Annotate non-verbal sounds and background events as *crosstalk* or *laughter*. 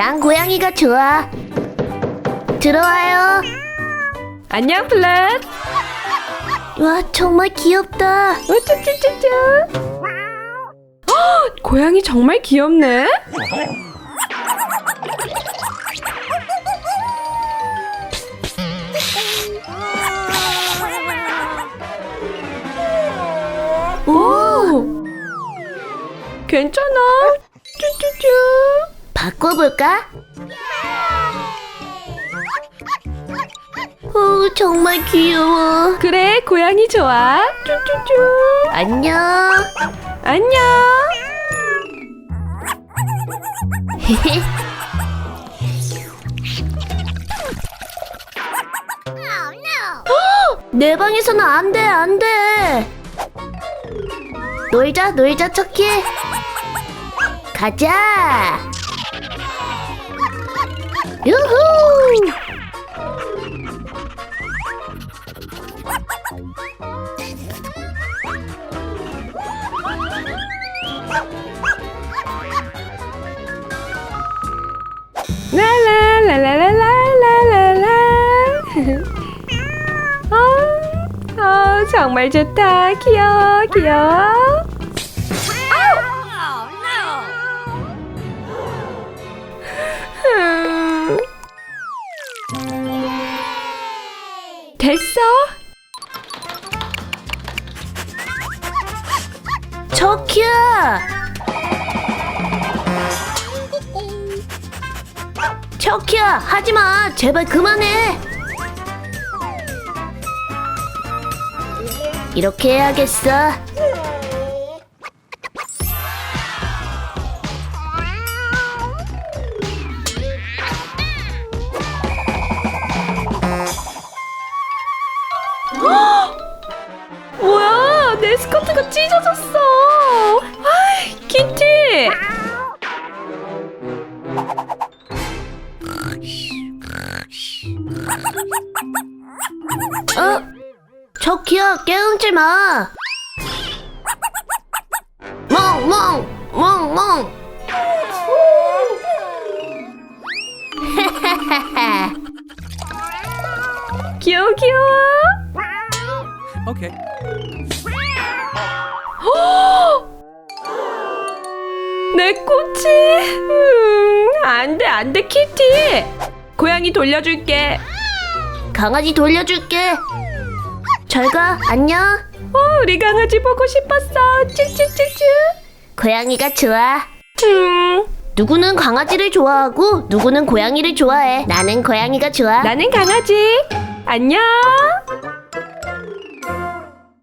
난 고양이가 좋아. 들어와요. 안녕 플랫. 와, 정말 귀엽다. 우쭈쭈쭈쭈. 헉, 고양이 정말 귀엽네. 오. 괜찮아. 쭈쭈쭈. 바꿔볼까? 오, 정말 귀여워. 그래, 고양이 좋아. 쭈쭈쭈. 안녕. 안녕. *laughs* 내 방에서는 안 돼, 안 돼. 놀자, 놀자, 척키. 가자. 유후. 라라라라라라라라. 어, 어, 정말 좋다. 귀여워, 귀여워. 척키야. 척키야, 하지 마. 제발 그만해. 이렇게 해야겠어. 뭐야, 내 스커트가 찢어졌어. 어? 척키야, 깨우지 마. 멍, 멍, 멍, 멍. *laughs* 귀여워, 귀여워. Okay. *gasps* 내 꽃이. 음, 안 돼, 안 돼, 키티. 고양이 돌려줄게. 강아지 돌려줄게. 잘 가, 안녕. 어, 우리 강아지 보고 싶었어. 쭈쭈쭈쭈. 고양이가 좋아. 음, 누구는 강아지를 좋아하고 누구는 고양이를 좋아해. 나는 고양이가 좋아. 나는 강아지. 안녕.